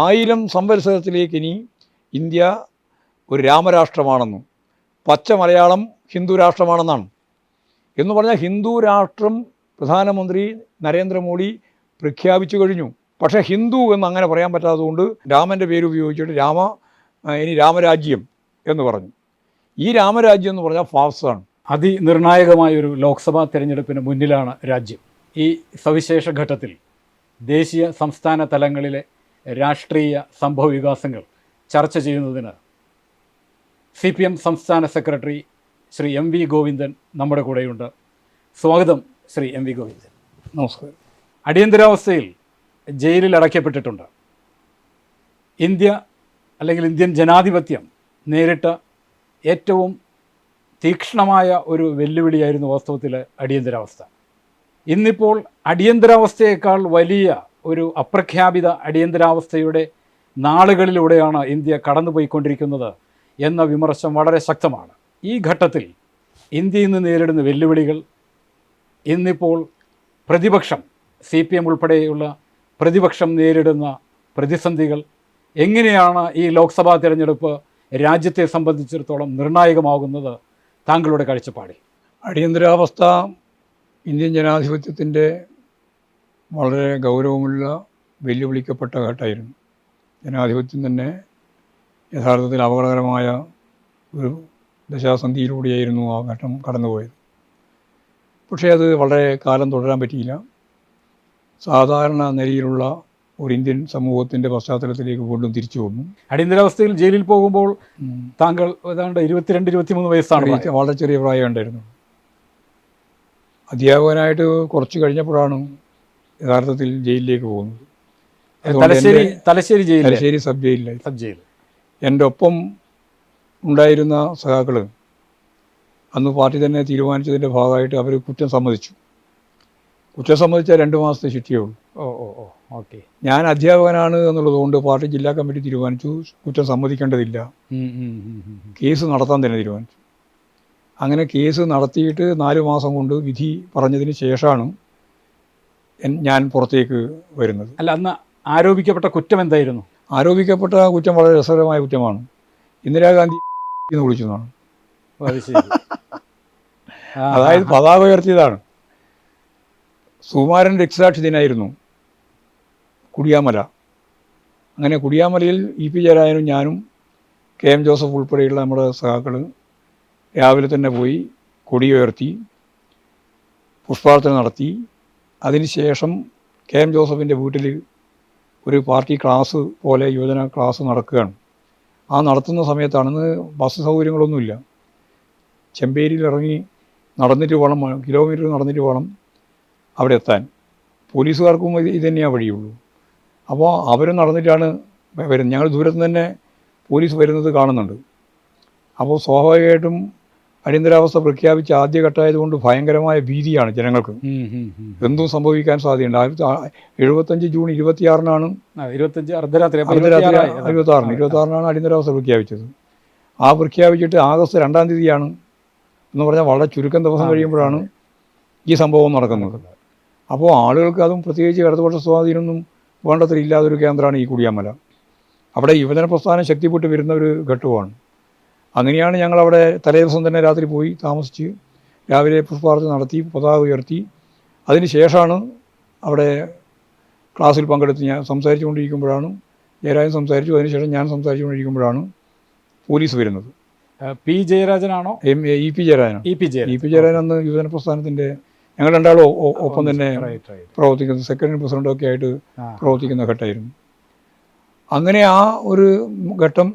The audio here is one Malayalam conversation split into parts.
ആയിരം സംവത്സരത്തിലേക്ക് ഇനി ഇന്ത്യ ഒരു രാമരാഷ്ട്രമാണെന്നും പച്ച മലയാളം ഹിന്ദു രാഷ്ട്രമാണെന്നാണ്. എന്ന് പറഞ്ഞാൽ ഹിന്ദു രാഷ്ട്രം പ്രധാനമന്ത്രി നരേന്ദ്രമോദി പ്രഖ്യാപിച്ചു കഴിഞ്ഞു. പക്ഷേ ഹിന്ദു എന്ന് അങ്ങനെ പറയാൻ പറ്റാത്തതുകൊണ്ട് രാമന്റെ പേര് ഉപയോഗിച്ചിട്ട് രാമ ഇനി രാമരാജ്യം എന്ന് പറഞ്ഞു. ഈ രാമരാജ്യം എന്ന് പറഞ്ഞാൽ ഫാസാണ് അതിനിർണായകമായ ഒരു ലോക്സഭാ തെരഞ്ഞെടുപ്പിന് മുന്നിലാണ് രാജ്യം. ഈ സവിശേഷ ഘട്ടത്തിൽ ദേശീയ സംസ്ഥാന തലങ്ങളിലെ രാഷ്ട്രീയ സംഭവ വികാസങ്ങൾ ചർച്ച ചെയ്യുന്നതിന് സി പി എം സംസ്ഥാന secretary Shri M V Govindan നമ്മുടെ കൂടെയുണ്ട്. സ്വാഗതം ശ്രീ എം വി ഗോവിന്ദൻ. നമസ്കാരം. അടിയന്തരാവസ്ഥയിൽ ജയിലിൽ അടയ്ക്കപ്പെട്ടിട്ടുണ്ട്. ഇന്ത്യ അല്ലെങ്കിൽ ഇന്ത്യൻ ജനാധിപത്യം നേരിട്ട ഏറ്റവും തീക്ഷ്ണമായ ഒരു വെല്ലുവിളിയായിരുന്നു വാസ്തവത്തിൽ അടിയന്തരാവസ്ഥ. ഇന്നിപ്പോൾ അടിയന്തരാവസ്ഥയേക്കാൾ വലിയ ഒരു അപ്രഖ്യാപിത അടിയന്തരാവസ്ഥയുടെ നാളുകളിലൂടെയാണ് ഇന്ത്യ കടന്നുപോയിക്കൊണ്ടിരിക്കുന്നത് എന്ന വിമർശം വളരെ ശക്തമാണ്. ഈ ഘട്ടത്തിൽ ഇന്ത്യ ഇന്ന് നേരിടുന്ന വെല്ലുവിളികൾ ഇന്നിപ്പോൾ പ്രതിപക്ഷം സി പി എം ഉൾപ്പെടെയുള്ള പ്രതിപക്ഷം നേരിടുന്ന പ്രതിസന്ധികൾ എങ്ങനെയാണ് ഈ ലോക്സഭാ തിരഞ്ഞെടുപ്പ് രാജ്യത്തെ സംബന്ധിച്ചിടത്തോളം നിർണായകമാകുന്നത് താങ്കളുടെ കാഴ്ചപ്പാടിൽ? അടിയന്തരാവസ്ഥ ഇന്ത്യൻ ജനാധിപത്യത്തിന്റെ വളരെ ഗൗരവമുള്ള വെല്ലുവിളിക്കപ്പെട്ട ഘട്ടമായിരുന്നു. ജനാധിപത്യം തന്നെ യഥാർത്ഥത്തിൽ അപകടകരമായ ഒരു ദശാസന്ധിയിലൂടെയായിരുന്നു ആ ഘട്ടം കടന്നുപോയത്. പക്ഷേ അത് വളരെ കാലം തുടരാൻ പറ്റിയില്ല. സാധാരണ നിലയിലുള്ള ഒരു ഇന്ത്യൻ സമൂഹത്തിന്റെ പശ്ചാത്തലത്തിലേക്ക് വീണ്ടും തിരിച്ചു വന്നു. അടിയന്തരാവസ്ഥയിൽ ജയിലിൽ പോകുമ്പോൾ താങ്കൾ ഏതാണ്ട് ഇരുപത്തിരണ്ട് ഇരുപത്തിമൂന്ന് വയസ്സാണ് വളരെ ചെറിയ പ്രായം ഉണ്ടായിരുന്നു അധ്യാപകനായിട്ട് കുറച്ച് കഴിഞ്ഞപ്പോഴാണ് യഥാർത്ഥത്തിൽ ജയിലിലേക്ക് പോകുന്നത് തലശ്ശേരി തലശ്ശേരി ജയിൽ തലശ്ശേരി സബ് ജയിലിലായി സബ് ജയിൽ എന്റെ ഒപ്പം ഉണ്ടായിരുന്ന സഖാക്കൾ അന്ന് പാർട്ടി തന്നെ തീരുമാനിച്ചതിന്റെ ഭാഗമായിട്ട് അവർ കുറ്റം സമ്മതിച്ചു. കുറ്റം സമ്മതിച്ചാൽ രണ്ട് മാസത്തെ ശിക്ഷയേ ഉള്ളൂ. ഓ ഓ ഓ ഓക്കെ. ഞാൻ അധ്യാപകനാണ് എന്നുള്ളതുകൊണ്ട് പാർട്ടി ജില്ലാ കമ്മിറ്റി തീരുമാനിച്ചു. കുറ്റം സമ്മതിക്കേണ്ടതില്ല. കേസ് നടത്താൻ തന്നെ തീരുമാനിച്ചു. അങ്ങനെ കേസ് നടത്തിയിട്ട് നാല് മാസം കൊണ്ട് വിധി പറഞ്ഞതിന് ശേഷമാണ് ഞാൻ പുറത്തേക്ക് വരുന്നത്. അല്ല അന്ന് ആരോപിക്കപ്പെട്ട കുറ്റം എന്തായിരുന്നു? ആരോപിക്കപ്പെട്ട കുറ്റം വളരെ രസകരമായ കുറ്റമാണ്. ഇന്ദിരാഗാന്ധി എന്ന് ശരി. ആ, അതായത് പതാക ഉയർത്തിയതാണ്. സുകുമാരൻ രക്തസാക്ഷി ദിനായിരുന്നു. കുടിയാമല. അങ്ങനെ കുടിയാമലയിൽ ഇ പി ജയരാജനും ഞാനും കെ എം ജോസഫ് ഉൾപ്പെടെയുള്ള നമ്മുടെ സഹാക്കൾ രാവിലെ തന്നെ പോയി കൊടിയുയർത്തി പുഷ്പാർച്ചന നടത്തി അതിനുശേഷം കെ എം ജോസഫിന്റെ വീട്ടിൽ ഒരു പാർട്ടി ക്ലാസ് പോലെ യുവജന ക്ലാസ് നടക്കുകയാണ്. ആ നടത്തുന്ന സമയത്താണ് ഇന്ന് ബസ് സൗകര്യങ്ങളൊന്നുമില്ല. ചെമ്പേരിയിൽ ഇറങ്ങി നടന്നിട്ട് വേണം കിലോമീറ്റർ നടന്നിട്ട് വേണം അവിടെ എത്താൻ. പോലീസുകാർക്കും ഇത് ഇത് തന്നെയാണ് വഴിയുള്ളൂ. അപ്പോൾ അവർ നടന്നിട്ടാണ് വരുന്നത്. ഞങ്ങൾ ദൂരത്ത് തന്നെ പോലീസ് വരുന്നത് കാണുന്നുണ്ട്. അപ്പോൾ സ്വാഭാവികമായിട്ടും അടിയന്തരാവസ്ഥ പ്രഖ്യാപിച്ച ആദ്യഘട്ടമായതുകൊണ്ട് ഭയങ്കരമായ ഭീതിയാണ് ജനങ്ങൾക്ക്. എന്തും സംഭവിക്കാൻ സാധ്യതയുണ്ട്. ആയിരത്തി എഴുപത്തഞ്ച് ജൂൺ ഇരുപത്തിയാറിനാണ് ഇരുപത്തഞ്ച് അർദ്ധരാത്രി അപ്പൊ അർദ്ധരാത്രി ഇരുപത്തിയാറായി. അതാണ്. അടിയന്തരാവസ്ഥ പ്രഖ്യാപിച്ചത്. ആ പ്രഖ്യാപിച്ചിട്ട് ആഗസ്റ്റ് രണ്ടാം തീയതിയാണ് എന്ന് പറഞ്ഞാൽ വളരെ ചുരുക്കം ദിവസം കഴിയുമ്പോഴാണ് ഈ സംഭവം നടക്കുന്നത്. അപ്പോൾ ആളുകൾക്ക് അതും പ്രത്യേകിച്ച് ഇടതുപക്ഷ സ്വാധീനമൊന്നും വേണ്ടത്ര ഇല്ലാതൊരു കേന്ദ്രമാണ് ഈ കുടിയാമല. അവിടെ യുവജന പ്രസ്ഥാനം ശക്തിപ്പെട്ട് വരുന്ന ഒരു ഘട്ടമാണ് അങ്ങനെയാണ് ഞങ്ങൾ അവിടെ തലേദിവസം തന്നെ രാത്രി പോയി താമസിച്ച് രാവിലെ പുഷ്പാർച്ച നടത്തി പതാക ഉയർത്തി. അതിന് ശേഷമാണ് അവിടെ ക്ലാസ്സിൽ പങ്കെടുത്ത് ഞാൻ സംസാരിച്ചുകൊണ്ടിരിക്കുമ്പോഴാണ് ജയരാജൻ സംസാരിച്ചു. അതിനുശേഷം ഞാൻ സംസാരിച്ചുകൊണ്ടിരിക്കുമ്പോഴാണ് പോലീസ് വരുന്നത്. പി ജയരാജനാണോ? M A E P ജയരാജനാണ്. E P E Jayarajan P Jayarajan അന്ന് യുവജന പ്രസ്ഥാനത്തിന്റെ ഞങ്ങൾ രണ്ടാളും ഒപ്പം തന്നെ റൈറ്റ് റൈറ്റ് പ്രവർത്തിക്കുന്ന സെക്രട്ടറി പ്രസിഡന്റൊക്കെ ആയിട്ട്. പ്രവർത്തിക്കുന്ന ഘട്ടമായിരുന്നു. അങ്ങനെ ആ ഒരു ഘട്ടം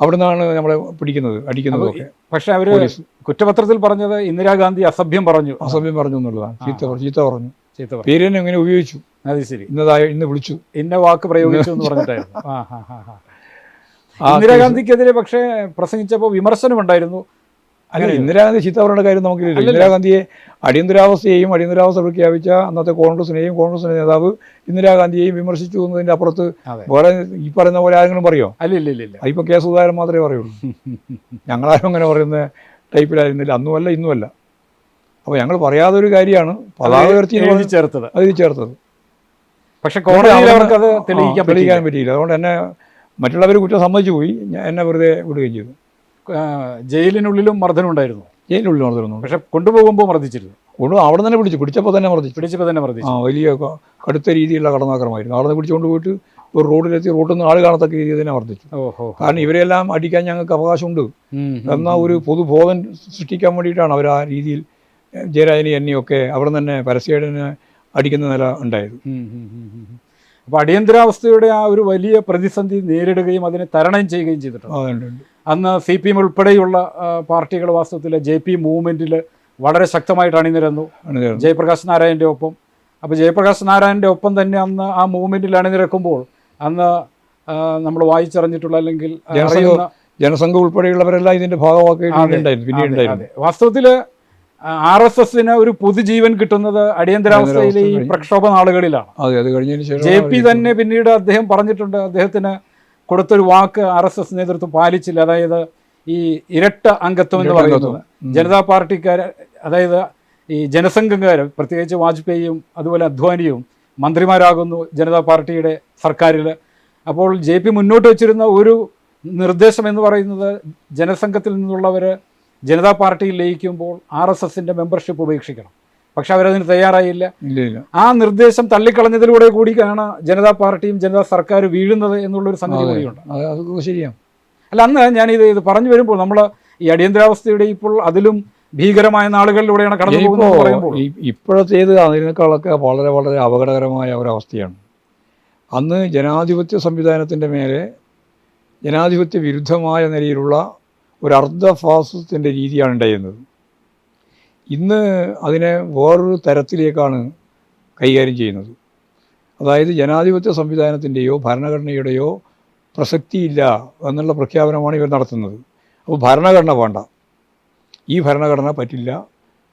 അവിടെ നിന്നാണ് നമ്മളെ പിടിക്കുന്നത് അടിക്കുന്നത് പക്ഷെ അവർ കുറ്റപത്രത്തിൽ പറഞ്ഞത് ഇന്ദിരാഗാന്ധി അസഭ്യം പറഞ്ഞു. അസഭ്യം പറഞ്ഞു എന്നുള്ളതാണ്. ചീത്ത പറഞ്ഞു ചീത്ത പറഞ്ഞു. ചീത്ത പറഞ്ഞു. പേര് തന്നെ എങ്ങനെ ഉപയോഗിച്ചു. അത് ശരി. ഇന്നതായ ഇന്ന് വിളിച്ചു. ഇന്ന വാക്ക് പ്രയോഗിച്ചു എന്ന് പറഞ്ഞിട്ടായിരുന്നു. ഇന്ദിരാഗാന്ധിക്കെതിരെ പക്ഷേ പ്രസംഗിച്ചപ്പോൾ വിമർശനമുണ്ടായിരുന്നു. അല്ല ഇന്ദിരാഗാന്ധി ചീത്ത പറയേണ്ട കാര്യം നമുക്കില്ല. ഇന്ദിരാഗാന്ധിയെ അടിയന്തരാവസ്ഥയെയും അടിയന്തരാവസ്ഥ പ്രഖ്യാപിച്ച അന്നത്തെ കോൺഗ്രസിനെയും കോൺഗ്രസിന്റെ നേതാവ് ഇന്ദിരാഗാന്ധിയെയും വിമർശിച്ചു എന്നതിന്റെ അപ്പുറത്ത്. വേറെ ഈ പറയുന്ന പോലെ ആരെങ്കിലും പറയോ? അല്ല ഇല്ല ഇല്ല അതിപ്പോൾ കെ സുധാകരൻ മാത്രമേ പറയുള്ളൂ. ഞങ്ങളാരും അങ്ങനെ പറയുന്ന ടൈപ്പിലായിരുന്നില്ല. അന്നുമല്ല ഇന്നുമല്ല അപ്പോൾ ഞങ്ങൾ പറയാതെ ഒരു കാര്യമാണ് പതാക ഉയർത്തി ചേർത്തത്. അതിൽ ചേർത്തത്. പക്ഷെ തെളിയിക്കാൻ പറ്റിയില്ല. അതുകൊണ്ട് എന്നെ മറ്റുള്ളവർ കുറ്റം സമ്മതിച്ചു പോയി. എന്നെ വെറുതെ വിടുകയും ചെയ്തു. ആ, മർദ്ദനം ഉണ്ടായിരുന്നു ജയിലിനുള്ളിൽ മർദ്ദനം പക്ഷെ കൊണ്ടുപോകുമ്പോൾ മർദ്ദിച്ചിരുന്നു. കൊണ്ട് അവിടെ തന്നെ പിടിച്ചു. പിടിച്ചപ്പോൾ തന്നെ മർദ്ദിച്ചു. പിടിച്ചപ്പോൾ തന്നെ മർദ്ദിച്ചു. ആ വലിയ കടുത്ത രീതിയിലുള്ള കടന്നാക്രമമായിരുന്നു. അവിടെ നിന്ന് പിടിച്ചുകൊണ്ട് പോയിട്ട് ഒരു റോഡിലെത്തി റോഡിൽ നിന്ന് ആൾ കാണത്തക്ക രീതിയിൽ തന്നെ വർദ്ധിച്ചു ഓഹോ. കാരണം ഇവരെല്ലാം അടിക്കാൻ ഞങ്ങൾക്ക് അവകാശമുണ്ട്. എന്നാൽ. എന്ന ഒരു പൊതുബോധം സൃഷ്ടിക്കാൻ വേണ്ടിയിട്ടാണ് അവർ ആ രീതിയിൽ ജയരാജനെ എന്നെയൊക്കെ അവിടെ തന്നെ പരസ്യേടനെ അടിക്കുന്ന നില ഉണ്ടായത്. ഉം, ഉം, ഉം, ഉം. അപ്പൊ അടിയന്തരാവസ്ഥയുടെ ആ ഒരു വലിയ പ്രതിസന്ധി നേരിടുകയും അതിനെ തരണം ചെയ്യുകയും ചെയ്തിട്ടുണ്ട്. അതുണ്ട്. അന്ന് സി പി എം ഉൾപ്പെടെയുള്ള പാർട്ടികൾ വാസ്തവത്തിൽ ജെ പി മൂവ്മെന്റിൽ വളരെ ശക്തമായിട്ട് അണിനിരന്നു. ജയപ്രകാശ് നാരായണന്റെ ഒപ്പം. അപ്പോൾ ജയപ്രകാശ് നാരായണന്റെ ഒപ്പം തന്നെ അന്ന് ആ മൂവ്മെന്റിൽ അണിനിരക്കുമ്പോൾ അന്ന് നമ്മൾ വായിച്ചറിഞ്ഞിട്ടുള്ള അല്ലെങ്കിൽ അറിയുന്ന ജനസംഘം ഉൾപ്പെടെയുള്ളവരെല്ലാം ഇതിന്റെ ഭാഗമാക്കി വാസ്തവത്തിൽ ആർ എസ് എസിന് ഒരു പുതുജീവൻ കിട്ടുന്നത് അടിയന്തരാവസ്ഥയിലെ ഈ പ്രക്ഷോഭ നാളുകളിലാണ് ജെ പി തന്നെ പിന്നീട് അദ്ദേഹം പറഞ്ഞിട്ടുണ്ട് അദ്ദേഹത്തിന് കൊടുത്തൊരു വാക്ക് ആർ എസ് എസ് നേതൃത്വം പാലിച്ചില്ല. അതായത് ഈ ഇരട്ട അംഗത്വം എന്ന് പറയുന്നത്. ജനതാ പാർട്ടിക്കാർ അതായത് ഈ ജനസംഘക്കാർ പ്രത്യേകിച്ച് വാജ്പേയിയും അതുപോലെ അദ്വാനിയും മന്ത്രിമാരാകുന്നു ജനതാ പാർട്ടിയുടെ സർക്കാരിൽ അപ്പോൾ ജെ പി മുന്നോട്ട് വെച്ചിരുന്ന ഒരു നിർദ്ദേശം എന്ന് പറയുന്നത് ജനസംഘത്തിൽ നിന്നുള്ളവർ ജനതാ പാർട്ടിയിൽ ലയിക്കുമ്പോൾ ആർ എസ് എസിന്റെ മെമ്പർഷിപ്പ് ഉപേക്ഷിക്കണം. പക്ഷെ അവരതിന് തയ്യാറായില്ല. ഇല്ല ഇല്ല ആ നിർദ്ദേശം തള്ളിക്കളഞ്ഞതിലൂടെ കൂടിയാണ് ജനതാ പാർട്ടിയും ജനതാ സർക്കാർ വീഴുന്നത് എന്നുള്ളൊരു സംഗതി കൂടിയുണ്ട്. ശരിയാണ്. അല്ല അന്ന് ഞാൻ ഇത് പറഞ്ഞു വരുമ്പോൾ നമ്മൾ ഈ അടിയന്തരാവസ്ഥയുടെ ഇപ്പോൾ അതിലും ഭീകരമായ നാളുകളിലൂടെയാണ് കടന്നു പോകുന്നത് ഇപ്പോഴത്തേത് അതിനേക്കാളൊക്കെ വളരെ വളരെ അപകടകരമായ ഒരവസ്ഥയാണ്. അന്ന് ജനാധിപത്യ സംവിധാനത്തിന്റെ മേലെ ജനാധിപത്യ വിരുദ്ധമായ നിലയിലുള്ള ഒരു അർദ്ധ ഫാസിസത്തിന്റെ രീതിയാണ് ഉണ്ടായിരുന്നത്. ഇന്ന് അതിനെ വേറൊരു തരത്തിലേക്കാണ് കൈകാര്യം ചെയ്യുന്നത്. അതായത് ജനാധിപത്യ സംവിധാനത്തിന്റെയോ ഭരണഘടനയുടെയോ പ്രസക്തിയില്ല എന്നുള്ള പ്രഖ്യാപനമാണ് ഇവർ നടത്തുന്നത്. അപ്പോൾ ഭരണഘടന വേണ്ട. ഈ ഭരണഘടന പറ്റില്ല.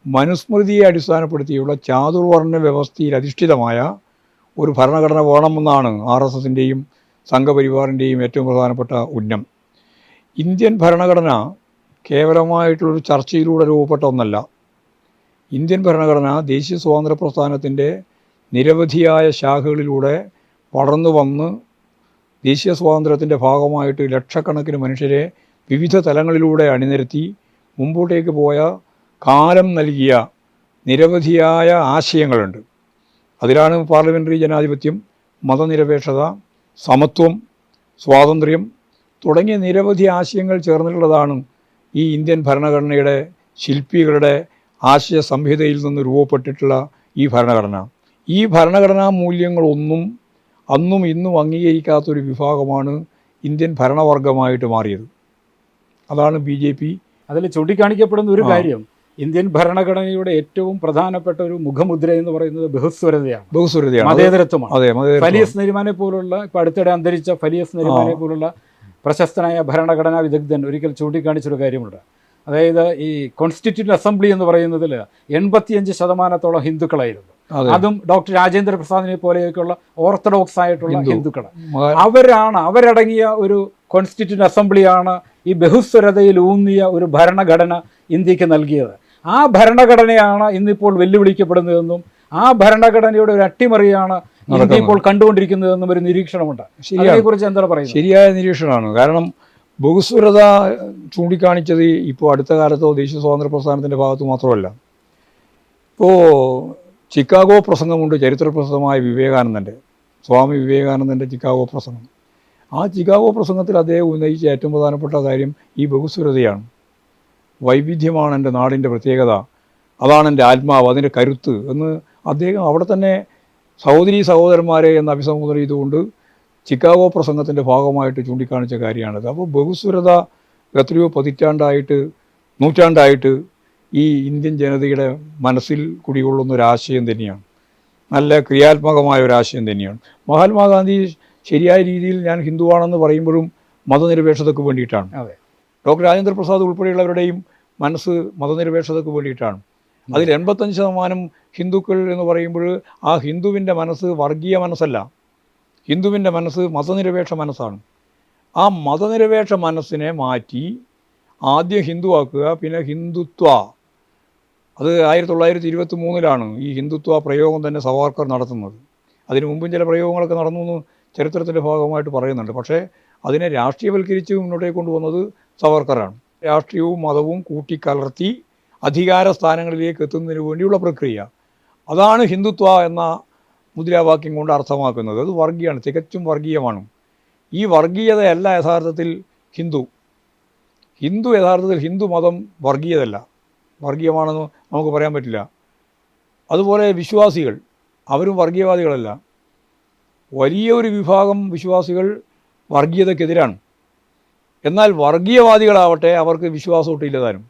മനുസ്മൃതിയെ അടിസ്ഥാനപ്പെടുത്തിയുള്ള ചാതുർവർണ വ്യവസ്ഥയിൽ അധിഷ്ഠിതമായ ഒരു ഭരണഘടന വേണമെന്നാണ് ആർ എസ് എസിന്റെയും സംഘപരിവാറിന്റെയും ഏറ്റവും പ്രധാനപ്പെട്ട ഉന്നം. ഇന്ത്യൻ ഭരണഘടന കേവലമായിട്ടുള്ളൊരു ചർച്ചയിലൂടെ രൂപപ്പെട്ട ഒന്നല്ല. ഇന്ത്യൻ ഭരണഘടന ദേശീയ സ്വാതന്ത്ര്യ പ്രസ്ഥാനത്തിന്റെ നിരവധിയായ ശാഖകളിലൂടെ വളർന്നു വന്ന് ദേശീയ സ്വാതന്ത്ര്യത്തിന്റെ ഭാഗമായിട്ട് ലക്ഷക്കണക്കിന് മനുഷ്യരെ വിവിധ തലങ്ങളിലൂടെ അണിനിരത്തി മുമ്പോട്ടേക്ക് പോയ കാലം നൽകിയ നിരവധിയായ ആശയങ്ങളുണ്ട്. അതിലാണ് പാർലമെന്ററി ജനാധിപത്യം മതനിരപേക്ഷത സമത്വം സ്വാതന്ത്ര്യം തുടങ്ങിയ നിരവധി ആശയങ്ങൾ ചേർന്നിട്ടുള്ളതാണ് ഈ ഇന്ത്യൻ ഭരണഘടനയുടെ ശില്പികളുടെ ആശയ സംഹിതയിൽ നിന്ന് രൂപപ്പെട്ടിട്ടുള്ള ഈ ഭരണഘടന. ഈ ഭരണഘടനാ മൂല്യങ്ങളൊന്നും അന്നും ഇന്നും അംഗീകരിക്കാത്തൊരു വിഭാഗമാണ് ഇന്ത്യൻ ഭരണവർഗമായിട്ട് മാറിയത്. അതാണ് ബി ജെ പി. അതിൽ ചൂണ്ടിക്കാണിക്കപ്പെടുന്ന ഒരു കാര്യം ഇന്ത്യൻ ഭരണഘടനയുടെ ഏറ്റവും പ്രധാനപ്പെട്ട ഒരു മുഖമുദ്ര എന്ന് പറയുന്നത് ബഹുസ്വരതയാണ്. ബഹുസ്വരതയാണ്. മതേതരത്വമാണ്. അതെ. ഫലിയസ് നെരിമാനെ പോലുള്ള ഇപ്പൊ അടുത്തിടെ അന്തരിച്ച ഫലിയസ് നെരിമാനെ പോലുള്ള പ്രശസ്തനായ ഭരണഘടനാ വിദഗ്ധൻ ഒരിക്കൽ ചൂണ്ടിക്കാണിച്ചൊരു കാര്യമുണ്ട്. അതായത് ഈ കോൺസ്റ്റിറ്റ്യൂട്ട് അസംബ്ലി എന്ന് പറയുന്നതിൽ എൺപത്തിയഞ്ച് ശതമാനത്തോളം ഹിന്ദുക്കളായിരുന്നു. അതും. ഡോക്ടർ രാജേന്ദ്ര പ്രസാദിനെ പോലെയൊക്കെയുള്ള ഓർത്തഡോക്സ് ആയിട്ടുള്ള ഹിന്ദു. ഹിന്ദുക്കൾ അവരാണ് അവരടങ്ങിയ ഒരു കോൺസ്റ്റിറ്റ്യൂട്ട് അസംബ്ലിയാണ് ഈ ബഹുസ്വരതയിൽ ഊന്നിയ ഒരു ഭരണഘടന ഇന്ത്യയ്ക്ക് നൽകിയത്. ആ ഭരണഘടനയാണ് ഇന്നിപ്പോൾ വെല്ലുവിളിക്കപ്പെടുന്നതെന്നും ആ ഭരണഘടനയുടെ ഒരു അട്ടിമറിയാണ് ഇന്ത്യ ഇപ്പോൾ കണ്ടുകൊണ്ടിരിക്കുന്നതെന്നും ഒരു നിരീക്ഷണമുണ്ട്. അതിനെക്കുറിച്ച് എന്താണ് പറയുന്നത്? ശരിയായ നിരീക്ഷണമാണ്. കാരണം ബഹുസ്വരത ചൂണ്ടിക്കാണിച്ചത് ഇപ്പോൾ അടുത്ത കാലത്തോ ദേശീയ സ്വാതന്ത്ര്യ പ്രസ്ഥാനത്തിന്റെ ഭാഗത്ത് മാത്രമല്ല. ഇപ്പോൾ ചിക്കാഗോ പ്രസംഗമുണ്ട് ചരിത്രപ്രസിദ്ധമായ വിവേകാനന്ദന്റെ സ്വാമി വിവേകാനന്ദന്റെ ചിക്കാഗോ പ്രസംഗം. ആ ചിക്കാഗോ പ്രസംഗത്തിൽ അദ്ദേഹം ഉന്നയിച്ച ഏറ്റവും പ്രധാനപ്പെട്ട കാര്യം ഈ ബഹുസ്വരതയാണ്. വൈവിധ്യമാണ് എന്റെ നാടിന്റെ പ്രത്യേകത. അതാണ് എന്റെ ആത്മാവ് അതിന്റെ കരുത്ത് എന്ന് അദ്ദേഹം അവിടെ തന്നെ സഹോദരി സഹോദരന്മാരെ എന്ന് അഭിസംബോധന ചെയ്തുകൊണ്ട് ചിക്കാഗോ പ്രസംഗത്തിന്റെ ഭാഗമായിട്ട് ചൂണ്ടിക്കാണിച്ച കാര്യമാണിത്. അപ്പോൾ ബഹുസ്വരത എത്രയോ പതിറ്റാണ്ടായിട്ട് നൂറ്റാണ്ടായിട്ട് ഈ ഇന്ത്യൻ ജനതയുടെ മനസ്സിൽ കുടികൊള്ളുന്ന ഒരു ആശയം തന്നെയാണ്. നല്ല ക്രിയാത്മകമായ ഒരു ആശയം തന്നെയാണ്. മഹാത്മാഗാന്ധി ശരിയായ രീതിയിൽ ഞാൻ ഹിന്ദുവാണെന്ന് പറയുമ്പോഴും മതനിരപേക്ഷതയ്ക്ക് വേണ്ടിയിട്ടാണ്. അതെ. ഡോക്ടർ രാജേന്ദ്ര പ്രസാദ് ഉൾപ്പെടെയുള്ളവരുടെയും മനസ്സ് മതനിരപേക്ഷതയ്ക്ക് വേണ്ടിയിട്ടാണ്. അതിൽ എൺപത്തഞ്ച് ശതമാനം ഹിന്ദുക്കൾ എന്ന് പറയുമ്പോൾ ആ ഹിന്ദുവിന്റെ മനസ്സ് വർഗീയ മനസ്സല്ല. ഹിന്ദുവിന്റെ മനസ്സ് മതനിരപേക്ഷ മനസ്സാണ്. ആ മതനിരപേക്ഷ മനസ്സിനെ മാറ്റി ആദ്യം ഹിന്ദുവാക്കുക പിന്നെ ഹിന്ദുത്വ. അത് ആയിരത്തി തൊള്ളായിരത്തി ഇരുപത്തി മൂന്നിലാണ് ഈ ഹിന്ദുത്വ പ്രയോഗം തന്നെ സവാർക്കർ നടത്തുന്നത്. അതിനു മുമ്പും ചില പ്രയോഗങ്ങളൊക്കെ നടന്നു എന്ന് ചരിത്രത്തിന്റെ ഭാഗമായിട്ട് പറയുന്നുണ്ട്. പക്ഷേ അതിനെ രാഷ്ട്രീയവൽക്കരിച്ച് മുന്നോട്ടേക്ക് കൊണ്ടുവന്നത് സവർക്കറാണ് രാഷ്ട്രീയവും മതവും കൂട്ടിക്കലർത്തി അധികാര സ്ഥാനങ്ങളിലേക്ക് എത്തുന്നതിന് വേണ്ടിയുള്ള പ്രക്രിയ. അതാണ് ഹിന്ദുത്വ എന്ന മുദ്രാവാക്യം കൊണ്ട് അർത്ഥമാക്കുന്നത് അത് വർഗീയമാണ് തികച്ചും വർഗീയമാണ്. ഈ വർഗീയതയല്ല യഥാർത്ഥത്തിൽ ഹിന്ദു. ഹിന്ദു യഥാർത്ഥത്തിൽ ഹിന്ദു മതം വർഗീയതല്ല വർഗീയമാണെന്ന് നമുക്ക് പറയാൻ പറ്റില്ല. അതുപോലെ വിശ്വാസികൾ അവരും വർഗീയവാദികളല്ല. വലിയൊരു വിഭാഗം വിശ്വാസികൾ വർഗീയതയ്ക്കെതിരാണ് എന്നാൽ വർഗീയവാദികളാവട്ടെ അവർക്ക് വിശ്വാസം താനും.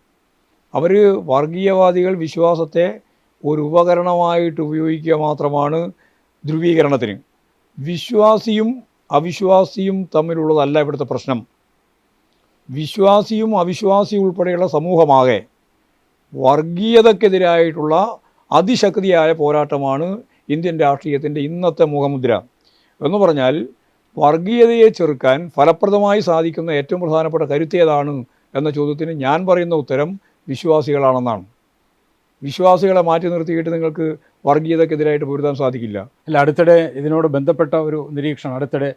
അവർ വർഗീയവാദികൾ വിശ്വാസത്തെ ഒരു ഉപകരണമായിട്ട് ഉപയോഗിക്കുക മാത്രമാണ് ധ്രുവീകരണത്തിന്. വിശ്വാസിയും അവിശ്വാസിയും തമ്മിലുള്ളതല്ല ഇവിടുത്തെ പ്രശ്നം. വിശ്വാസിയും അവിശ്വാസിയും ഉൾപ്പെടെയുള്ള സമൂഹമാകെ വർഗീയതക്കെതിരായിട്ടുള്ള അതിശക്തിയായ പോരാട്ടമാണ് ഇന്ത്യൻ രാഷ്ട്രീയത്തിന്റെ ഇന്നത്തെ മുഖമുദ്ര. എന്ന് പറഞ്ഞാൽ വർഗീയതയെ ചെറുക്കാൻ ഫലപ്രദമായി സാധിക്കുന്ന ഏറ്റവും പ്രധാനപ്പെട്ട കരുത്തേതാണ് എന്ന ചോദ്യത്തിന് ഞാൻ പറയുന്ന ഉത്തരം വിശ്വാസികളാണെന്നാണ്. വിശ്വാസികളെ മാറ്റി നിർത്തിയിട്ട് നിങ്ങൾക്ക് വർഗീയതക്കെതിരായിട്ട് പൊരുതാൻ സാധിക്കില്ല. അല്ല അടുത്തിടെ ഇതിനോട് ബന്ധപ്പെട്ട ഒരു നിരീക്ഷണം അടുത്തിടെ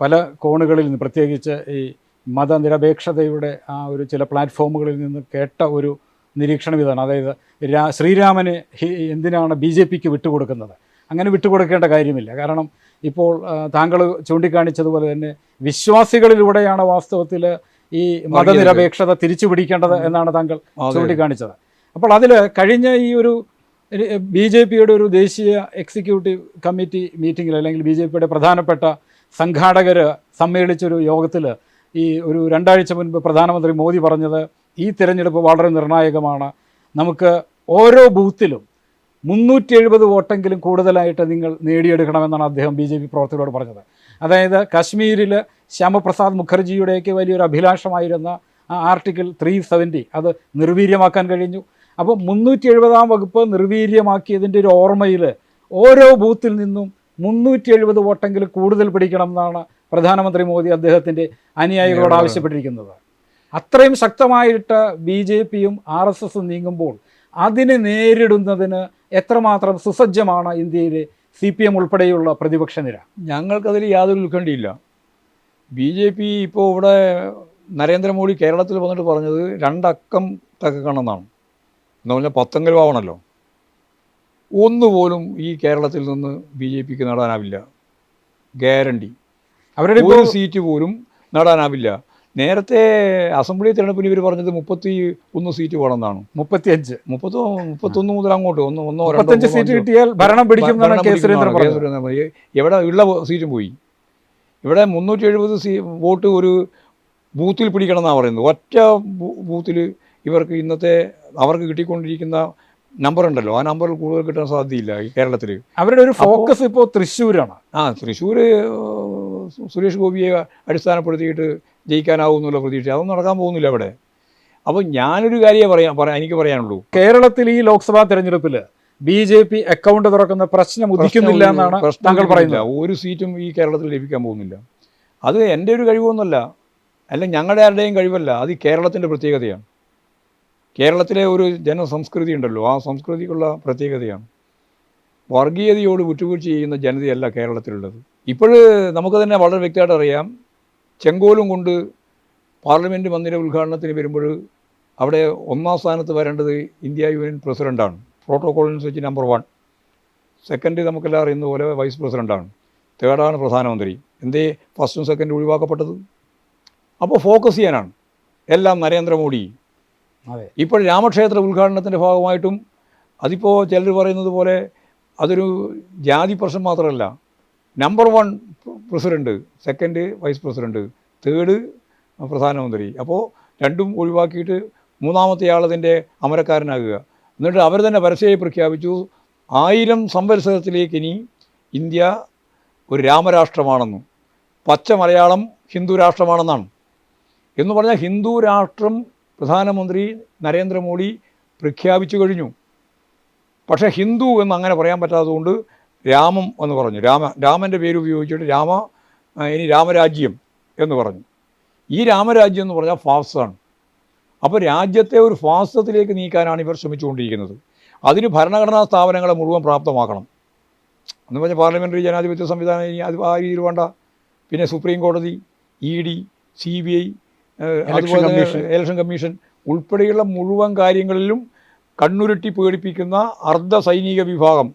പല കോണുകളിൽ നിന്ന് പ്രത്യേകിച്ച് ഈ മതനിരപേക്ഷതയുടെ ആ ഒരു ചില പ്ലാറ്റ്ഫോമുകളിൽ നിന്ന് കേട്ട ഒരു നിരീക്ഷണം ഇതാണ്. അതായത് രാ ശ്രീരാമനെ എന്തിനാണ് ബി ജെ പിക്ക് വിട്ടുകൊടുക്കുന്നത്? അങ്ങനെ വിട്ടുകൊടുക്കേണ്ട കാര്യമില്ല. കാരണം ഇപ്പോൾ താങ്കൾ ചൂണ്ടിക്കാണിച്ചതുപോലെ തന്നെ വിശ്വാസികളിലൂടെയാണ് വാസ്തവത്തിൽ ഈ മതനിരപേക്ഷത തിരിച്ചു പിടിക്കേണ്ടത് എന്നാണ് താങ്കൾ. ചൂണ്ടിക്കാണിച്ചത്. അപ്പോൾ അതിൽ കഴിഞ്ഞ ഈ ഒരു ബി ജെ പിയുടെ ഒരു ദേശീയ എക്സിക്യൂട്ടീവ് കമ്മിറ്റി മീറ്റിങ്ങിൽ അല്ലെങ്കിൽ ബി ജെ പിയുടെ പ്രധാനപ്പെട്ട സംഘാടകർ സമ്മേളിച്ചൊരു യോഗത്തിൽ ഈ ഒരു രണ്ടാഴ്ച മുൻപ് പ്രധാനമന്ത്രി മോദി പറഞ്ഞത് ഈ തിരഞ്ഞെടുപ്പ് വളരെ നിർണായകമാണ്. നമുക്ക് ഓരോ ബൂത്തിലും മുന്നൂറ്റി എഴുപത് വോട്ടെങ്കിലും കൂടുതലായിട്ട് നിങ്ങൾ നേടിയെടുക്കണമെന്നാണ് അദ്ദേഹം ബി ജെ പി പ്രവർത്തകരോട് പറഞ്ഞത്. അതായത് കാശ്മീരിൽ ശ്യാമപ്രസാദ് മുഖർജിയുടെയൊക്കെ വലിയൊരു അഭിലാഷമായിരുന്ന ആർട്ടിക്കിൾ ത്രീ സെവന്റി അത് നിർവീര്യമാക്കാൻ കഴിഞ്ഞു. അപ്പോൾ മുന്നൂറ്റി എഴുപതാം വകുപ്പ് നിർവീര്യമാക്കിയതിന്റെ ഒരു ഓർമ്മയിൽ ഓരോ ബൂത്തിൽ നിന്നും മുന്നൂറ്റി എഴുപത് വോട്ടെങ്കിൽ കൂടുതൽ പിടിക്കണം എന്നാണ് പ്രധാനമന്ത്രി മോദി അദ്ദേഹത്തിന്റെ അനുയായികളോട് ആവശ്യപ്പെട്ടിരിക്കുന്നത്. അത്രയും ശക്തമായിട്ട് ബി ജെ പിയും ആർ എസ് എസും നീങ്ങുമ്പോൾ അതിനെ നേരിടുന്നതിന് എത്രമാത്രം സുസജ്ജമാണ് ഇന്ത്യയിലെ സി പി എം ഉൾപ്പെടെയുള്ള പ്രതിപക്ഷ നിര? ഞങ്ങൾക്കതിൽ യാതൊരു ഉത്കണ്ഠയില്ല ബി ജെ പി ഇപ്പോൾ ഇവിടെ നരേന്ദ്രമോദി കേരളത്തിൽ വന്നിട്ട് പറഞ്ഞത് രണ്ടക്കം തകക്കണമെന്നാണ് എന്ന് പറഞ്ഞാൽ പത്തെങ്കിലും ആവണമല്ലോ ഒന്നുപോലും ഈ കേരളത്തിൽ നിന്ന് ബി ജെ പിക്ക് നേടാനാവില്ല. ഗ്യാരണ്ടി. അവരുടെ ഒരു സീറ്റ് പോലും നേടാനാവില്ല. നേരത്തെ അസംബ്ലി തിരഞ്ഞെടുപ്പിന് ഇവർ പറഞ്ഞത് മുപ്പത്തി ഒന്ന് സീറ്റ് വേണമെന്നാണ്. മുപ്പത്തിയഞ്ച്. മുപ്പത്തി മുപ്പത്തൊന്ന് മുതൽ അങ്ങോട്ട്? ഒന്ന് ഒന്നോ മുപ്പത്തഞ്ച് സീറ്റ് കിട്ടിയാൽ ഭരണം പിടിക്കും. എവിടെ ഉള്ള സീറ്റും പോയി. ഇവിടെ മുന്നൂറ്റി എഴുപത് സീ വോട്ട് ഒരു ബൂത്തിൽ പിടിക്കണം എന്നാണ് പറയുന്നത്. ഒറ്റ ബൂത്തിൽ ഇവർക്ക് ഇന്നത്തെ അവർക്ക് കിട്ടിക്കൊണ്ടിരിക്കുന്ന നമ്പർ ഉണ്ടല്ലോ ആ നമ്പറിൽ കൂടുതൽ കിട്ടാൻ സാധ്യതയില്ല ഈ കേരളത്തിൽ അവരുടെ ഒരു ഫോക്കസ് ഇപ്പോൾ തൃശ്ശൂരാണ്. ആ തൃശ്ശൂർ സുരേഷ് ഗോപിയെ അടിസ്ഥാനപ്പെടുത്തിയിട്ട് ജയിക്കാനാവും എന്നുള്ള പ്രതീക്ഷ. അതൊന്നും നടക്കാൻ പോകുന്നില്ല അവിടെ. അപ്പോൾ ഞാനൊരു കാര്യമേ പറയാൻ പറയാൻ എനിക്ക് പറയാനുള്ളൂ. കേരളത്തിൽ ഈ ലോക്സഭാ തെരഞ്ഞെടുപ്പിൽ ബി ജെ പി അക്കൗണ്ട് തുറക്കുന്ന പ്രശ്നം ഉദിക്കുന്നില്ല എന്നാണ് താങ്കൾ പറയുന്നത്. ഒരു സീറ്റും ഈ കേരളത്തിൽ ലഭിക്കാൻ പോകുന്നില്ല. അത് എന്റെ ഒരു കഴിവൊന്നുമല്ല. അല്ല ഞങ്ങളുടെ ആരുടെയും കഴിവല്ല. അത് കേരളത്തിന്റെ പ്രത്യേകതയാണ്. കേരളത്തിലെ ഒരു ജനസംസ്കൃതി ഉണ്ടല്ലോ ആ സംസ്കൃതിക്കുള്ള പ്രത്യേകതയാണ്. വർഗീയതയോട് വിട്ടുവീഴ്ച ചെയ്യുന്ന ജനതയല്ല കേരളത്തിലുള്ളത്. ഇപ്പോൾ നമുക്ക് തന്നെ വളരെ വ്യക്തമായിട്ട് അറിയാം ചെങ്കോലും കൊണ്ട് പാർലമെന്റ് മന്ദിര ഉദ്ഘാടനത്തിന് വരുമ്പോൾ അവിടെ ഒന്നാം സ്ഥാനത്ത് വരേണ്ടത് ഇന്ത്യ യൂണിയൻ പ്രസിഡന്റാണ് പ്രോട്ടോകോൾ അനുസരിച്ച് നമ്പർ വൺ. സെക്കൻഡ് നമുക്കെല്ലാം അറിയുന്ന പോലെ വൈസ് പ്രസിഡന്റാണ് തേർഡാണ് പ്രധാനമന്ത്രി. എന്തേ? ഫസ്റ്റും സെക്കൻഡും ഒഴിവാക്കപ്പെട്ടത്. അപ്പോൾ ഫോക്കസ് ചെയ്യാനാണ്. എല്ലാം നരേന്ദ്രമോദി. ഇപ്പോൾ രാമക്ഷേത്ര ഉദ്ഘാടനത്തിന്റെ ഭാഗമായിട്ടും അതിപ്പോൾ ചിലർ പറയുന്നത് പോലെ അതൊരു ജാതി പ്രശ്നം മാത്രമല്ല. Number one president second vice president third പ്രധാനമന്ത്രി. അപ്പോൾ രണ്ടും ഒഴിവാക്കിയിട്ട് മൂന്നാമത്തെ ആളതിന്റെ അമരക്കാരനാകുക. എന്നിട്ട് അവർ തന്നെ പരസ്യമായി പ്രഖ്യാപിച്ചു ആയിരം സംവത്സരത്തിലേക്ക് ഇനി ഇന്ത്യ ഒരു രാമരാഷ്ട്രമാണെന്നും. പച്ച മലയാളം ഹിന്ദു രാഷ്ട്രമാണെന്നാണ്. എന്ന് പറഞ്ഞാൽ ഹിന്ദു രാഷ്ട്രം പ്രധാനമന്ത്രി നരേന്ദ്രമോദി പ്രഖ്യാപിച്ചു കഴിഞ്ഞു. പക്ഷേ ഹിന്ദു എന്ന് അങ്ങനെ പറയാൻ പറ്റാത്തതുകൊണ്ട് രാമം എന്ന് പറഞ്ഞു. രാമ രാമന്റെ പേര് ഉപയോഗിച്ചിട്ട് രാമ ഇനി രാമരാജ്യം എന്ന് പറഞ്ഞു. ഈ രാമരാജ്യം എന്ന് പറഞ്ഞാൽ ഫാസാണ് അപ്പോൾ രാജ്യത്തെ ഒരു ഫാസത്തിലേക്ക് നീക്കാനാണ് ഇവർ ശ്രമിച്ചുകൊണ്ടിരിക്കുന്നത്. അതിന് ഭരണഘടനാ സ്ഥാപനങ്ങളെ മുഴുവൻ പ്രാപ്തമാക്കണം. എന്ന് പറഞ്ഞാൽ പാർലമെന്ററി ജനാധിപത്യ സംവിധാനം ഇനി അത് ആ രീതിയിൽ വേണ്ട. പിന്നെ സുപ്രീം കോടതി E D C B I തന്നെ കമ്മീഷൻ. ഇലക്ഷൻ കമ്മീഷൻ ഉൾപ്പെടെയുള്ള മുഴുവൻ കാര്യങ്ങളിലും കണ്ണുരുട്ടി പേടിപ്പിക്കുന്ന അർദ്ധ സൈനിക വിഭാഗം.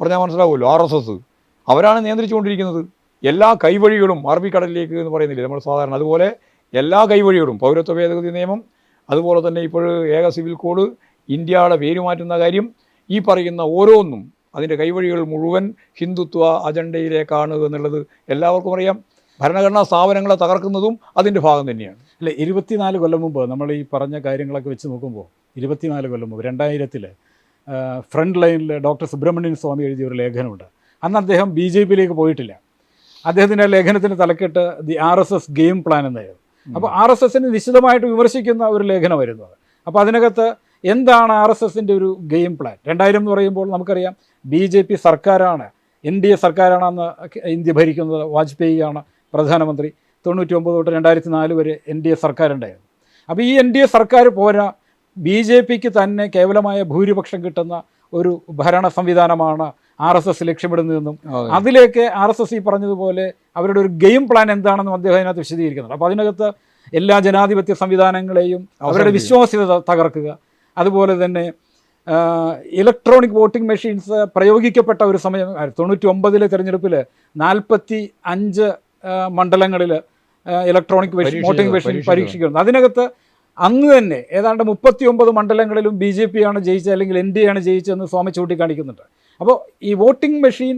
പറഞ്ഞാൽ മനസ്സിലാവുമല്ലോ ആർ എസ് എസ്. അവരാണ് നിയന്ത്രിച്ചുകൊണ്ടിരിക്കുന്നത്. എല്ലാ കൈവഴികളും അറബിക്കടലിലേക്ക് എന്ന് പറയുന്നില്ലേ നമ്മൾ സാധാരണ. അതുപോലെ എല്ലാ കൈവഴികളും പൗരത്വ ഭേദഗതി നിയമം അതുപോലെ തന്നെ ഇപ്പോൾ ഏക സിവിൽ കോഡ് ഇന്ത്യയുടെ പേരുമാറ്റുന്ന കാര്യം ഈ പറയുന്ന ഓരോന്നും അതിന്റെ കൈവഴികൾ മുഴുവൻ ഹിന്ദുത്വ അജണ്ടയിലേക്കാണ് എന്നുള്ളത് എല്ലാവർക്കും അറിയാം. ഭരണഘടനാ സ്ഥാപനങ്ങളെ തകർക്കുന്നതും അതിന്റെ ഭാഗം തന്നെയാണ്. അല്ല ഇരുപത്തിനാല് കൊല്ലം മുമ്പ് നമ്മൾ ഈ പറഞ്ഞ കാര്യങ്ങളൊക്കെ വെച്ച് നോക്കുമ്പോൾ ഇരുപത്തിനാല് കൊല്ലം മുമ്പ് രണ്ടായിരത്തിൽ ഫ്രണ്ട് ലൈനിൽ ഡോക്ടർ സുബ്രഹ്മണ്യൻ സ്വാമി എഴുതിയ ഒരു ലേഖനമുണ്ട്. അന്ന് അദ്ദേഹം ബി ജെ പിയിലേക്ക് പോയിട്ടില്ല. അദ്ദേഹത്തിന്റെ ലേഖനത്തിന് തലക്കെട്ട് the R S S game plan എന്നായിരുന്നു. അപ്പോൾ ആർ എസ് എസിനെ നിശിതമായിട്ട് വിമർശിക്കുന്ന ഒരു ലേഖനം വരുന്നത് അപ്പോൾ അതിനകത്ത് എന്താണ് ആർ എസ് എസിന്റെ ഒരു ഗെയിം പ്ലാൻ? രണ്ടായിരം എന്ന് പറയുമ്പോൾ നമുക്കറിയാം ബി ജെ പി സർക്കാരാണ് എൻ ഡി എ സർക്കാരാണ് അന്ന് ഇന്ത്യ ഭരിക്കുന്നത് വാജ്പേയിയാണ്. പ്രധാനമന്ത്രി തൊണ്ണൂറ്റി ഒമ്പത് തൊട്ട് രണ്ടായിരത്തി നാല് വരെ എൻ ഡി എ സർക്കാരുണ്ടായിരുന്നു. അപ്പോൾ ഈ എൻ ഡി എ സർക്കാർ പോരാ ബി ജെ പിക്ക് തന്നെ കേവലമായ ഭൂരിപക്ഷം കിട്ടുന്ന ഒരു ഭരണ സംവിധാനമാണ് ആർ എസ് എസ് ലക്ഷ്യമിടുന്നതെന്നും അതിലേക്ക് ആർ എസ് എസ് ഈ പറഞ്ഞതുപോലെ അവരുടെ ഒരു ഗെയിം പ്ലാൻ എന്താണെന്നും അദ്ദേഹം അതിനകത്ത് വിശദീകരിക്കുന്നുണ്ട്. അപ്പോൾ അതിനകത്ത് എല്ലാ ജനാധിപത്യ സംവിധാനങ്ങളെയും അവരുടെ വിശ്വാസ്യത തകർക്കുക. അതുപോലെ തന്നെ ഇലക്ട്രോണിക് വോട്ടിംഗ് മെഷീൻസ് പ്രയോഗിക്കപ്പെട്ട ഒരു സമയം തൊണ്ണൂറ്റി ഒമ്പതിലെ തെരഞ്ഞെടുപ്പിൽ നാൽപ്പത്തി അഞ്ച് മണ്ഡലങ്ങളിൽ ഇലക്ട്രോണിക് മെഷീൻ വോട്ടിംഗ് മെഷീൻ പരീക്ഷിക്കുന്നത് പരീക്ഷിക്കുന്നു. അതിനകത്ത് അന്ന് തന്നെ ഏതാണ്ട് മുപ്പത്തി ഒമ്പത് മണ്ഡലങ്ങളിലും ബി ജെ പി ആണ് ജയിച്ചത് അല്ലെങ്കിൽ എൻ ഡി ആണ് ജയിച്ചതെന്ന് സ്വാമി ചൂണ്ടിക്കാണിക്കുന്നുണ്ട്. അപ്പോൾ ഈ വോട്ടിംഗ് മെഷീൻ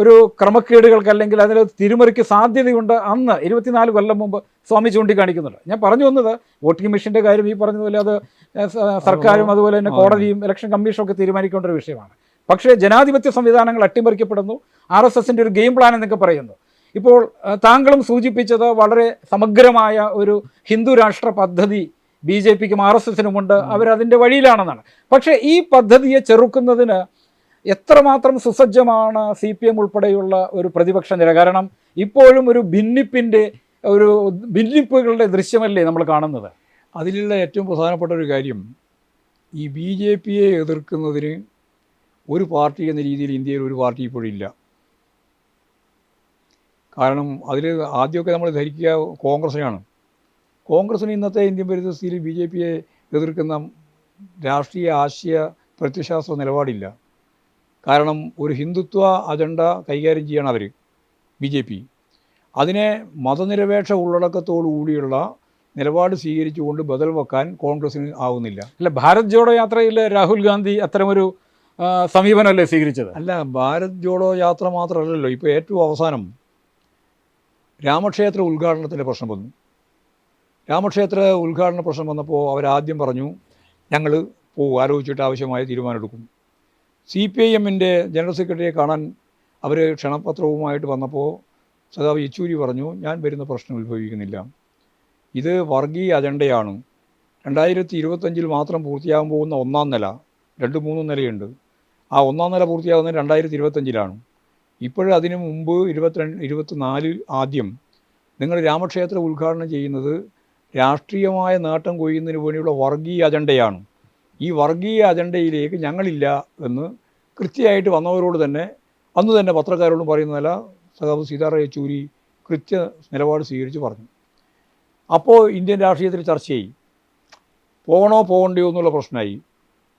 ഒരു ക്രമക്കേടുകൾക്ക് അല്ലെങ്കിൽ അതിൽ തിരിമറിക്ക് സാധ്യതയുണ്ട് അന്ന് ഇരുപത്തിനാല് കൊല്ലം മുമ്പ് സ്വാമി ചൂണ്ടിക്കാണിക്കുന്നുണ്ട്. ഞാൻ പറഞ്ഞു വന്നത് വോട്ടിംഗ് മെഷീന്റെ കാര്യം ഈ പറഞ്ഞതുപോലെ അത് സർക്കാരും അതുപോലെ തന്നെ കോടതിയും ഇലക്ഷൻ കമ്മീഷനും ഒക്കെ തീരുമാനിക്കേണ്ട ഒരു വിഷയമാണ്. പക്ഷേ ജനാധിപത്യ സംവിധാനങ്ങൾ അട്ടിമറിക്കപ്പെടുന്നു. ആർ എസ് എസിന്റെ ഒരു ഗെയിം പ്ലാൻ എന്നൊക്കെ പറയുന്നു. ഇപ്പോൾ താങ്കളും സൂചിപ്പിച്ചത് വളരെ സമഗ്രമായ ഒരു ഹിന്ദു രാഷ്ട്ര പദ്ധതി ബി ജെ പിക്കും ആർ എസ് എസിനുമുണ്ട്. അവരതിന്റെ വഴിയിലാണെന്നാണ്. പക്ഷേ ഈ പദ്ധതിയെ ചെറുക്കുന്നതിന് എത്രമാത്രം സുസജ്ജമാണ് സി പി എം ഉൾപ്പെടെയുള്ള ഒരു പ്രതിപക്ഷ നില കാരണം ഇപ്പോഴും ഒരു ഭിന്നിപ്പിന്റെ ഒരു ഭിന്നിപ്പുകളുടെ ദൃശ്യമല്ലേ നമ്മൾ കാണുന്നത്? അതിലുള്ള ഏറ്റവും പ്രധാനപ്പെട്ട ഒരു കാര്യം ഈ ബി ജെ പിയെ എതിർക്കുന്നതിന് ഒരു പാർട്ടി എന്ന രീതിയിൽ ഇന്ത്യയിൽ ഒരു പാർട്ടി ഇപ്പോഴില്ല കാരണം അതിൽ ആദ്യമൊക്കെ നമ്മൾ ധരിക്കുക കോൺഗ്രസിനാണ്. കോൺഗ്രസിന് ഇന്നത്തെ ഇന്ത്യൻ പരിതസ്ഥിതിയിൽ ബി ജെ പിയെ എതിർക്കുന്ന രാഷ്ട്രീയ ആശയ പ്രത്യശാസ്ത്ര നിലപാടില്ല. കാരണം ഒരു ഹിന്ദുത്വ അജണ്ട കൈകാര്യം ചെയ്യണം അവർ ബി ജെ പി അതിനെ മതനിരപേക്ഷ ഉള്ളടക്കത്തോടുകൂടിയുള്ള നിലപാട് സ്വീകരിച്ചുകൊണ്ട് ബദൽ വെക്കാൻ കോൺഗ്രസിന് ആവുന്നില്ല. അല്ല ഭാരത് ജോഡോ യാത്രയിൽ രാഹുൽ ഗാന്ധി അത്തരമൊരു സമീപനമല്ലേ സ്വീകരിച്ചത്? അല്ല ഭാരത് ജോഡോ യാത്ര മാത്രമല്ലല്ലോ ഇപ്പോൾ ഏറ്റവും അവസാനം. രാമക്ഷേത്ര ഉദ്ഘാടനത്തിന്റെ പ്രശ്നം വന്നു. രാമക്ഷേത്ര ഉദ്ഘാടന പ്രശ്നം വന്നപ്പോൾ അവരാദ്യം പറഞ്ഞു ഞങ്ങൾ പോകും ആലോചിച്ചിട്ട് ആവശ്യമായ തീരുമാനമെടുക്കും സി പി ഐ എമ്മിന്റെ ജനറൽ സെക്രട്ടറിയെ കാണാൻ അവർ ക്ഷണപത്രവുമായിട്ട് വന്നപ്പോൾ സഖാവ് യെച്ചൂരി പറഞ്ഞു ഞാൻ വരുന്ന പ്രശ്നം ഉത്ഭവിക്കുന്നില്ല. ഇത് വർഗീയ അജണ്ടയാണ്. രണ്ടായിരത്തി ഇരുപത്തഞ്ചിൽ മാത്രം പൂർത്തിയാകാൻ പോകുന്ന ഒന്നാം നില രണ്ട് മൂന്ന് നിലയുണ്ട്. ആ ഒന്നാം നില പൂർത്തിയാകുന്നത് രണ്ടായിരത്തി ഇരുപത്തഞ്ചിലാണ് ഇപ്പോഴും അതിനു മുമ്പ് ഇരുപത്തിരണ്ട് ഇരുപത്തിനാലിൽ ആദ്യം നിങ്ങൾ രാമക്ഷേത്ര ഉദ്ഘാടനം ചെയ്യുന്നത് രാഷ്ട്രീയമായ നേട്ടം കൊയ്യുന്നതിന് വേണ്ടിയുള്ള വർഗീയ അജണ്ടയാണ്. ഈ വർഗീയ അജണ്ടയിലേക്ക് ഞങ്ങളില്ല എന്ന് കൃത്യമായിട്ട് വന്നവരോട് തന്നെ അന്ന് തന്നെ പത്രക്കാരോടും പറയുന്നതല്ല സഹാബ് സീതാറാം യെച്ചൂരി കൃത്യ നിലപാട് സ്വീകരിച്ച് പറഞ്ഞു. അപ്പോൾ ഇന്ത്യൻ രാഷ്ട്രീയത്തിൽ ചർച്ചയായി. പോകണോ പോകണ്ടയോ എന്നുള്ള പ്രശ്നമായി.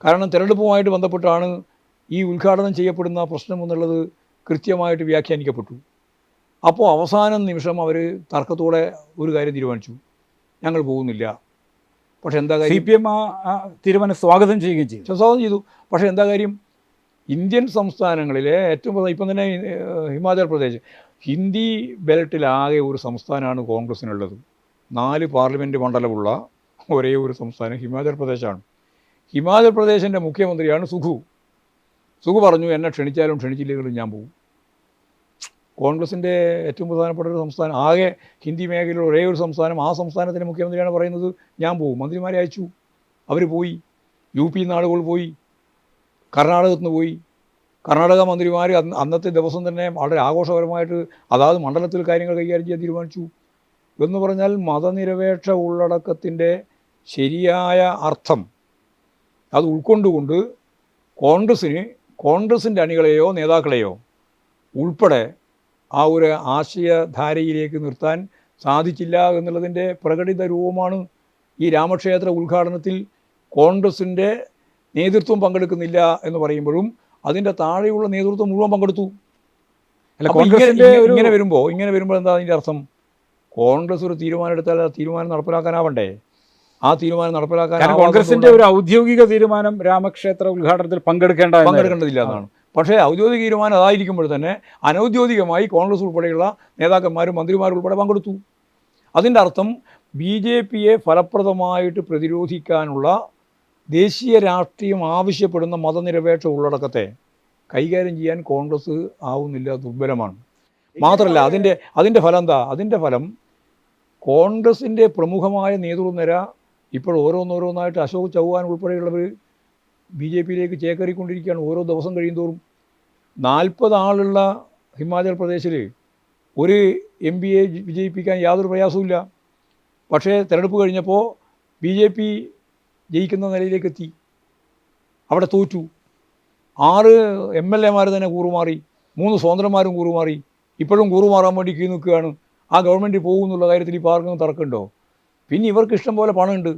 കാരണം തിരഞ്ഞെടുപ്പുമായിട്ട് ബന്ധപ്പെട്ടാണ് ഈ ഉദ്ഘാടനം ചെയ്യപ്പെടുന്ന പ്രശ്നം എന്നുള്ളത് കൃത്യമായിട്ട് വ്യാഖ്യാനിക്കപ്പെട്ടു. അപ്പോൾ അവസാന നിമിഷം അവർ തർക്കത്തോടെ ഒരു കാര്യം തീരുമാനിച്ചു. ഞങ്ങൾ പോകുന്നില്ല. പക്ഷെ എന്താ കാര്യം? സി പി എം ആ തീരുമാനം സ്വാഗതം ചെയ്യുകയും ചെയ്തു. സ്വാഗതം ചെയ്തു. പക്ഷേ എന്താ കാര്യം? ഇന്ത്യൻ സംസ്ഥാനങ്ങളിലെ ഏറ്റവും പ്രധാന ഇപ്പം തന്നെ ഹിമാചൽ പ്രദേശ് ഹിന്ദി ബെൽറ്റിലാകെ ഒരു സംസ്ഥാനമാണ് കോൺഗ്രസിനുള്ളത് നാല് പാർലമെന്റ് മണ്ഡലമുള്ള ഒരേ ഒരു സംസ്ഥാനം ഹിമാചൽ പ്രദേശാണ്. ഹിമാചൽ പ്രദേശിന്റെ മുഖ്യമന്ത്രിയാണ് സുഖു. സുഖു പറഞ്ഞു എന്നെ ക്ഷണിച്ചാലും ക്ഷണിച്ചില്ലെങ്കിലും ഞാൻ പോകും കോൺഗ്രസിന്റെ ഏറ്റവും പ്രധാനപ്പെട്ട ഒരു സംസ്ഥാനം ആകെ ഹിന്ദി മേഖലയിൽ ഒരേ ഒരു സംസ്ഥാനം ആ സംസ്ഥാനത്തിന്റെ മുഖ്യമന്ത്രിയാണ് പറയുന്നത് ഞാൻ പോകും മന്ത്രിമാരെ അയച്ചു. അവർ പോയി. യു പി നാടുകൾ പോയി. കർണാടകത്തിൽ നിന്ന് പോയി. കർണാടക മന്ത്രിമാർ അന്നത്തെ ദിവസം തന്നെ വളരെ ആഘോഷപരമായിട്ട് അതാത് മണ്ഡലത്തിൽ കാര്യങ്ങൾ കൈകാര്യം ചെയ്യാൻ തീരുമാനിച്ചു. എന്ന് പറഞ്ഞാൽ മതനിരപേക്ഷ ഉള്ളടക്കത്തിന്റെ ശരിയായ അർത്ഥം അത് ഉൾക്കൊണ്ടുകൊണ്ട് കോൺഗ്രസ്സിന് കോൺഗ്രസിന്റെ അണികളെയോ നേതാക്കളെയോ ഉൾപ്പെടെ ആ ഒരു ആശയധാരയിലേക്ക് നിർത്താൻ സാധിച്ചില്ല എന്നുള്ളതിന്റെ പ്രകടിത രൂപമാണ് ഈ രാമക്ഷേത്ര ഉദ്ഘാടനത്തിൽ കോൺഗ്രസിന്റെ നേതൃത്വം പങ്കെടുക്കുന്നില്ല എന്ന് പറയുമ്പോഴും അതിന്റെ താഴെയുള്ള നേതൃത്വം മുഴുവൻ പങ്കെടുത്തു. അല്ല കോൺഗ്രസിന്റെ ഇങ്ങനെ വരുമ്പോൾ ഇങ്ങനെ വരുമ്പോൾ എന്താ അതിന്റെ അർത്ഥം? കോൺഗ്രസ് ഒരു തീരുമാനം എടുത്താൽ ആ തീരുമാനം നടപ്പിലാക്കാനാവണ്ടേ? ആ തീരുമാനം നടപ്പിലാക്കാൻ കോൺഗ്രസിന്റെ ഒരു ഔദ്യോഗിക തീരുമാനം രാമക്ഷേത്ര ഉദ്ഘാടനത്തിൽ പങ്കെടുക്കേണ്ട. പങ്കെടുക്കേണ്ടതില്ല എന്നാണ്. പക്ഷേ ഔദ്യോഗിക തീരുമാനം അതായിരിക്കുമ്പോൾ തന്നെ അനൗദ്യോഗികമായി കോൺഗ്രസ് ഉൾപ്പെടെയുള്ള നേതാക്കന്മാരും മന്ത്രിമാരും ഉൾപ്പെടെ പങ്കെടുത്തു. അതിന്റെ അർത്ഥം ബി ജെ പിയെ ഫലപ്രദമായിട്ട് പ്രതിരോധിക്കാനുള്ള ദേശീയ രാഷ്ട്രീയം ആവശ്യപ്പെടുന്ന മതനിരപേക്ഷ ഉള്ളടക്കത്തെ കൈകാര്യം ചെയ്യാൻ കോൺഗ്രസ് ആവുന്നില്ല ദുർബലമാണ്. മാത്രമല്ല അതിന്റെ അതിന്റെ ഫലം എന്താ? അതിന്റെ ഫലം കോൺഗ്രസിന്റെ പ്രമുഖമായ നേതൃനിര ഇപ്പോൾ ഓരോന്നോരോന്നായിട്ട് അശോക് ചൗഹാൻ ഉൾപ്പെടെയുള്ളവർ ബി ജെ പിയിലേക്ക് ചേക്കേറിക്കൊണ്ടിരിക്കുകയാണ് ഓരോ ദിവസം കഴിയുന്തോറും. നാൽപ്പത് ആളുള്ള ഹിമാചൽ പ്രദേശിൽ ഒരു എം പിയെ വിജയിപ്പിക്കാൻ യാതൊരു പ്രയാസവുമില്ല. പക്ഷേ തിരഞ്ഞെടുപ്പ് കഴിഞ്ഞപ്പോൾ ബി ജെ പി ജയിക്കുന്ന നിലയിലേക്ക് എത്തി അവിടെ തോറ്റു. ആറ് എം എൽ എമാർ തന്നെ കൂറുമാറി മൂന്ന് സ്വതന്ത്രന്മാരും കൂറുമാറി ഇപ്പോഴും കൂറുമാറാൻ വേണ്ടി കീ നിൽക്കുകയാണ് ആ ഗവൺമെന്റ് പോകും എന്നുള്ള കാര്യത്തിൽ ഇപ്പോൾ ആർക്കും തർക്കമുണ്ടോ? പിന്നെ ഇവർക്ക് ഇഷ്ടം പോലെ പണമുണ്ട്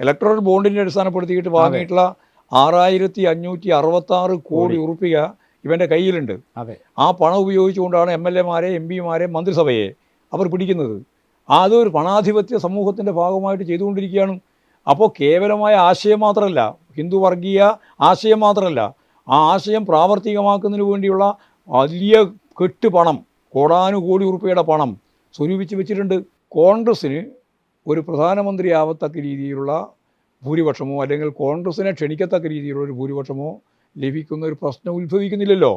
ഇലക്ട്രൽ ബോണ്ടിനെ അടിസ്ഥാനപ്പെടുത്തിയിട്ട് വാങ്ങിയിട്ടുള്ള ആറായിരത്തി അഞ്ഞൂറ്റി അറുപത്താറ് കോടി. ഉറുപ്പിക ഇവന്റെ കയ്യിലുണ്ട്. അതെ. ആ പണം ഉപയോഗിച്ചുകൊണ്ടാണ് എം എൽ എമാരെ എം പിമാരെ മന്ത്രിസഭയെ അവർ പിടിക്കുന്നത്. അതൊരു പണാധിപത്യ സമൂഹത്തിന്റെ ഭാഗമായിട്ട് ചെയ്തുകൊണ്ടിരിക്കുകയാണ്. അപ്പോൾ കേവലമായ ആശയം മാത്രമല്ല ഹിന്ദു വർഗീയ ആശയം മാത്രമല്ല ആ ആശയം പ്രാവർത്തികമാക്കുന്നതിന് വേണ്ടിയുള്ള വലിയ കെട്ട് പണം കോടാനുകോടി ഉറുപ്പിയുടെ പണം സ്വരൂപിച്ച് വെച്ചിട്ടുണ്ട്. കോൺഗ്രസ്സിന് ഒരു പ്രധാനമന്ത്രിയാവത്തക്ക രീതിയിലുള്ള ഭൂരിപക്ഷമോ അല്ലെങ്കിൽ കോൺഗ്രസിനെ ക്ഷണിക്കത്തക്ക രീതിയിലുള്ള ഒരു ഭൂരിപക്ഷമോ ലഭിക്കുന്ന ഒരു പ്രശ്നം ഉത്ഭവിക്കുന്നില്ലല്ലോ.